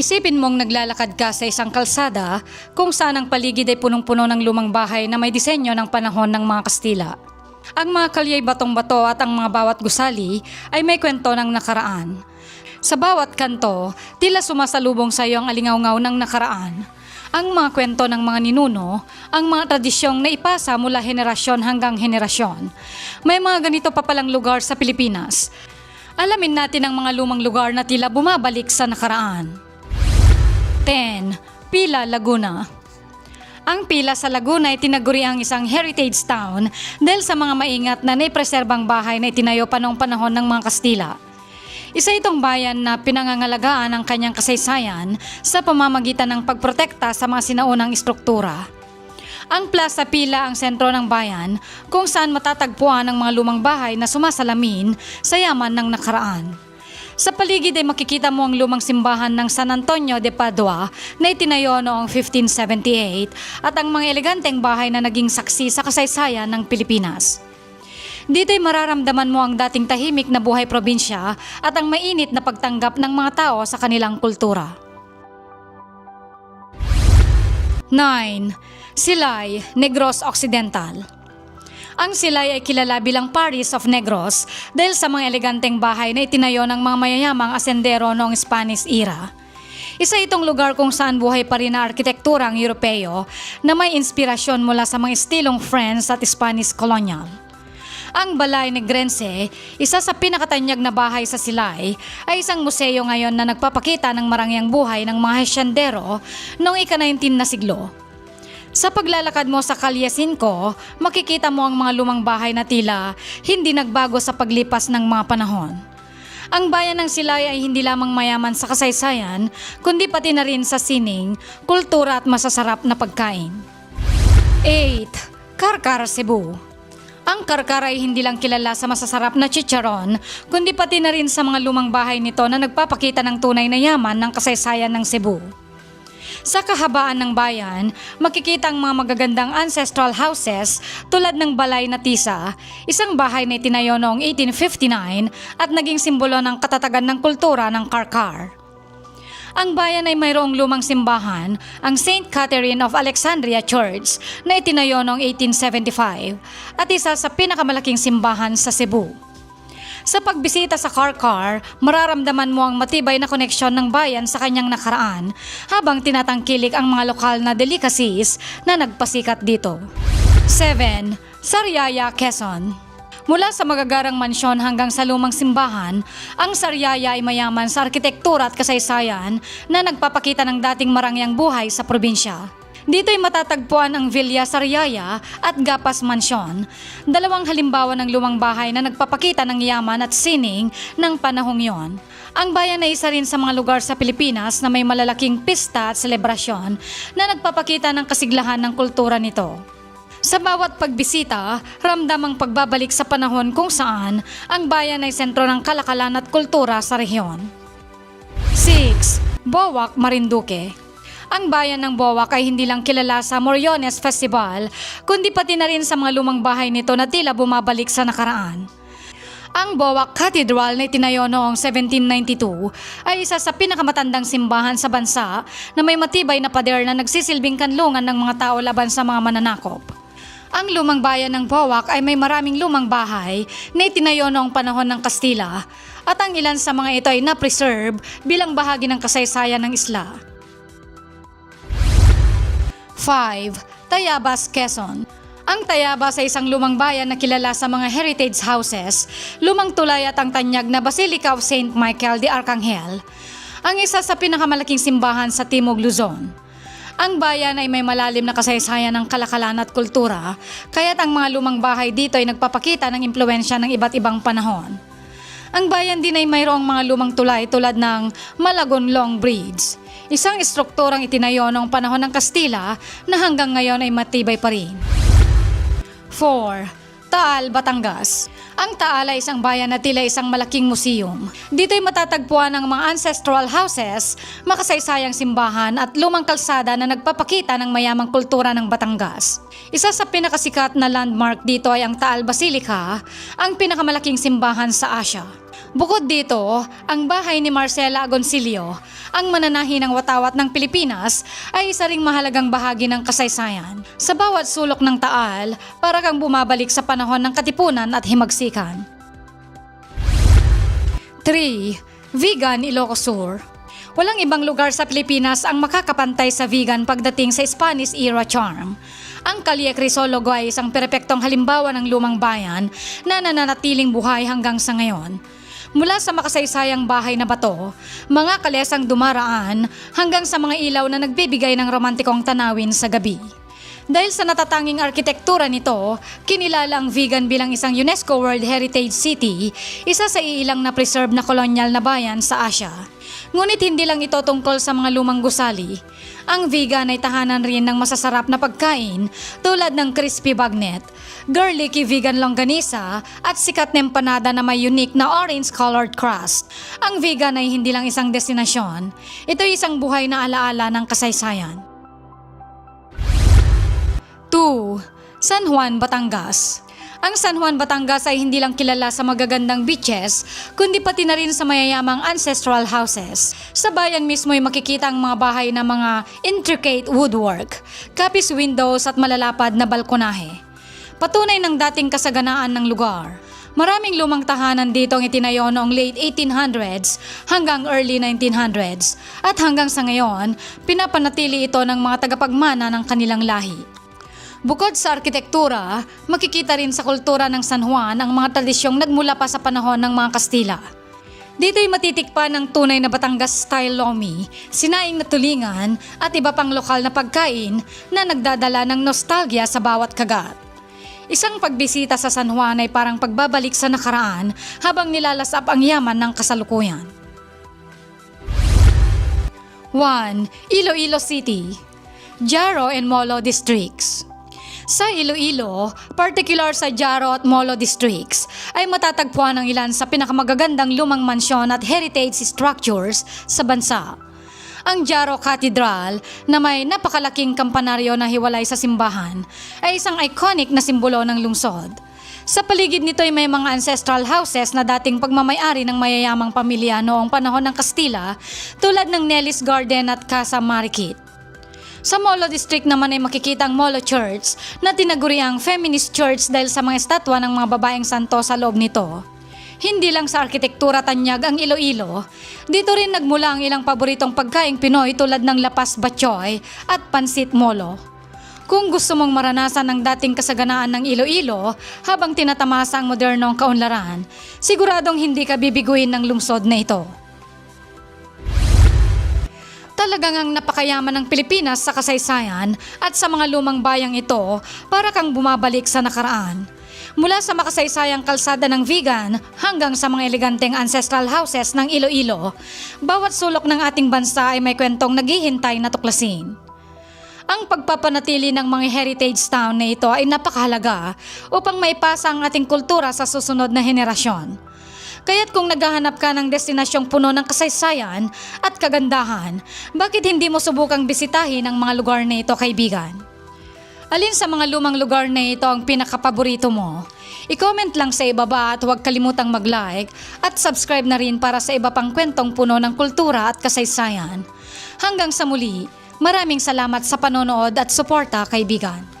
Isipin mong naglalakad ka sa isang kalsada kung saan ang paligid ay punong-puno ng lumang bahay na may disenyo ng panahon ng mga Kastila. Ang mga kalyay batong-bato at ang mga bawat gusali ay may kwento ng nakaraan. Sa bawat kanto, tila sumasalubong sa iyo ang alingaw ng nakaraan. Ang mga kwento ng mga ninuno, ang mga tradisyong naipasa mula henerasyon hanggang henerasyon. May mga ganito pa palang lugar sa Pilipinas. Alamin natin ang mga lumang lugar na tila bumabalik sa nakaraan. 10. Pila, Laguna Ang Pila sa Laguna ay tinaguri ang isang heritage town dahil sa mga maingat na naipreserbang bahay na itinayo pa noong panahon ng mga Kastila. Isa itong bayan na pinangangalagaan ang kanyang kasaysayan sa pamamagitan ng pagprotekta sa mga sinaunang istruktura. Ang Plaza Pila ang sentro ng bayan kung saan matatagpuan ang mga lumang bahay na sumasalamin sa yaman ng nakaraan. Sa paligid ay makikita mo ang lumang simbahan ng San Antonio de Padua na itinayo noong 1578 at ang mga eleganteng bahay na naging saksi sa kasaysayan ng Pilipinas. Dito ay mararamdaman mo ang dating tahimik na buhay probinsya at ang mainit na pagtanggap ng mga tao sa kanilang kultura. 9. Silay, Negros Occidental Ang Silay ay kilala bilang Paris of Negros dahil sa mga eleganteng bahay na itinayo ng mga mayayamang asendero noong Spanish era. Isa itong lugar kung saan buhay pa rin na arkitektura ang Europeo na may inspirasyon mula sa mga estilong French at Spanish colonial. Ang Balay Negrense, isa sa pinakatanyag na bahay sa Silay, ay isang museo ngayon na nagpapakita ng marangyang buhay ng mga Haciendero noong ika-19 na siglo. Sa paglalakad mo sa Kalye 5, makikita mo ang mga lumang bahay na tila hindi nagbago sa paglipas ng mga panahon. Ang bayan ng Silay ay hindi lamang mayaman sa kasaysayan, kundi pati na rin sa sining, kultura at masasarap na pagkain. 8. Karkar, Cebu ang karkar ay hindi lang kilala sa masasarap na chicharon, kundi pati na rin sa mga lumang bahay nito na nagpapakita ng tunay na yaman ng kasaysayan ng Cebu. Sa kahabaan ng bayan, makikita ang mga magagandang ancestral houses tulad ng Balay na Tisa, isang bahay na itinayo noong 1859 at naging simbolo ng katatagan ng kultura ng Karkar. Ang bayan ay mayroong lumang simbahan, ang St. Catherine of Alexandria Church na itinayo noong 1875 at isa sa pinakamalaking simbahan sa Cebu. Sa pagbisita sa Karkar, mararamdaman mo ang matibay na koneksyon ng bayan sa kanyang nakaraan habang tinatangkilik ang mga lokal na delicacies na nagpasikat dito. 7. Sariaya, Quezon Mula sa magagarang mansyon hanggang sa lumang simbahan, ang Sariaya ay mayaman sa arkitektura at kasaysayan na nagpapakita ng dating marangyang buhay sa probinsya. Dito ay matatagpuan ang Villa Sariaya at Gapas Mansion, dalawang halimbawa ng lumang bahay na nagpapakita ng yaman at sining ng panahong yon. Ang bayan ay isa rin sa mga lugar sa Pilipinas na may malalaking pista at selebrasyon na nagpapakita ng kasiglahan ng kultura nito. Sa bawat pagbisita, ramdam ang pagbabalik sa panahon kung saan ang bayan ay sentro ng kalakalan at kultura sa rehiyon. 6. Bowak, Marinduque ang bayan ng Bowak ay hindi lang kilala sa Moriones Festival, kundi pati na rin sa mga lumang bahay nito na tila bumabalik sa nakaraan. Ang Bowak Cathedral na itinayo noong 1792 ay isa sa pinakamatandang simbahan sa bansa na may matibay na pader na nagsisilbing kanlungan ng mga tao laban sa mga mananakop. Ang lumang bayan ng Bowak ay may maraming lumang bahay na itinayo noong panahon ng Kastila at ang ilan sa mga ito ay na-preserve bilang bahagi ng kasaysayan ng isla. 5. Tayabas, Quezon ang Tayabas ay isang lumang bayan na kilala sa mga heritage houses, lumang tulay at ang tanyag na Basilica of St. Michael de Arcangel, ang isa sa pinakamalaking simbahan sa Timog Luzon. Ang bayan ay may malalim na kasaysayan ng kalakalan at kultura, kaya't ang mga lumang bahay dito ay nagpapakita ng impluensya ng iba't ibang panahon. Ang bayan din ay mayroong mga lumang tulay tulad ng Malagon Long Bridge, isang estrukturang itinayo noong panahon ng Kastila na hanggang ngayon ay matibay pa rin. 4. Taal, Batangas. Ang Taal ay isang bayan na tila isang malaking museum. Dito ay matatagpuan ang mga ancestral houses, makasaysayang simbahan at lumang kalsada na nagpapakita ng mayamang kultura ng Batangas. Isa sa pinakasikat na landmark dito ay ang Taal Basilica, ang pinakamalaking simbahan sa Asia. Bukod dito, ang bahay ni Marcela Agoncillo, ang mananahi ng watawat ng Pilipinas, ay isa ring mahalagang bahagi ng kasaysayan. Sa bawat sulok ng taal, para kang bumabalik sa panahon ng katipunan at himagsikan. 3. Vegan Ilocos Sur Walang ibang lugar sa Pilipinas ang makakapantay sa vegan pagdating sa Spanish era charm. Ang Kalye Crisologo ay isang perpektong halimbawa ng lumang bayan na nananatiling buhay hanggang sa ngayon. Mula sa makasaysayang bahay na bato, mga kalesang dumaraan hanggang sa mga ilaw na nagbibigay ng romantikong tanawin sa gabi. Dahil sa natatanging arkitektura nito, kinilala ang vegan bilang isang UNESCO World Heritage City, isa sa iilang na preserve na kolonyal na bayan sa Asia. Ngunit hindi lang ito tungkol sa mga lumang gusali. Ang vegan ay tahanan rin ng masasarap na pagkain tulad ng crispy bagnet, garlicky vegan longganisa at sikat na empanada na may unique na orange-colored crust. Ang vegan ay hindi lang isang destinasyon, ito ay isang buhay na alaala ng kasaysayan. 2. San Juan, Batangas Ang San Juan, Batangas ay hindi lang kilala sa magagandang beaches, kundi pati na rin sa mayayamang ancestral houses. Sa bayan mismo ay makikita ang mga bahay na mga intricate woodwork, kapis windows at malalapad na balkonahe. Patunay ng dating kasaganaan ng lugar. Maraming lumang tahanan dito ang itinayo noong late 1800s hanggang early 1900s at hanggang sa ngayon, pinapanatili ito ng mga tagapagmana ng kanilang lahi. Bukod sa arkitektura, makikita rin sa kultura ng San Juan ang mga tradisyong nagmula pa sa panahon ng mga Kastila. Dito'y matitikpan ng tunay na Batangas style lomi, sinaing na tulingan at iba pang lokal na pagkain na nagdadala ng nostalgia sa bawat kagat. Isang pagbisita sa San Juan ay parang pagbabalik sa nakaraan habang nilalasap ang yaman ng kasalukuyan. 1. Iloilo City Jaro and Molo Districts sa Iloilo, particular sa Jaro at Molo districts, ay matatagpuan ang ilan sa pinakamagagandang lumang mansyon at heritage structures sa bansa. Ang Jaro Cathedral, na may napakalaking kampanaryo na hiwalay sa simbahan, ay isang iconic na simbolo ng lungsod. Sa paligid nito ay may mga ancestral houses na dating pagmamayari ng mayayamang pamilya noong panahon ng Kastila tulad ng Nellis Garden at Casa Marikit. Sa Molo District naman ay makikita ang Molo Church na tinaguriang feminist church dahil sa mga estatwa ng mga babaeng santo sa loob nito. Hindi lang sa arkitektura tanyag ang Iloilo, dito rin nagmula ang ilang paboritong pagkaing Pinoy tulad ng lapas batchoy at pansit molo. Kung gusto mong maranasan ang dating kasaganaan ng Iloilo habang tinatamasa ang modernong kaunlaran, siguradong hindi ka bibiguin ng lungsod na ito. Talagang ang napakayaman ng Pilipinas sa kasaysayan at sa mga lumang bayang ito para kang bumabalik sa nakaraan. Mula sa makasaysayang kalsada ng vegan hanggang sa mga eleganteng ancestral houses ng Iloilo, bawat sulok ng ating bansa ay may kwentong naghihintay na tuklasin. Ang pagpapanatili ng mga heritage town na ito ay napakahalaga upang maipasa ang ating kultura sa susunod na henerasyon. Kaya't kung naghahanap ka ng destinasyong puno ng kasaysayan at kagandahan, bakit hindi mo subukang bisitahin ang mga lugar na ito, kaibigan? Alin sa mga lumang lugar na ito ang pinakapaborito mo? I-comment lang sa ibaba at huwag kalimutang mag-like at subscribe na rin para sa iba pang kwentong puno ng kultura at kasaysayan. Hanggang sa muli, maraming salamat sa panonood at suporta, kaibigan.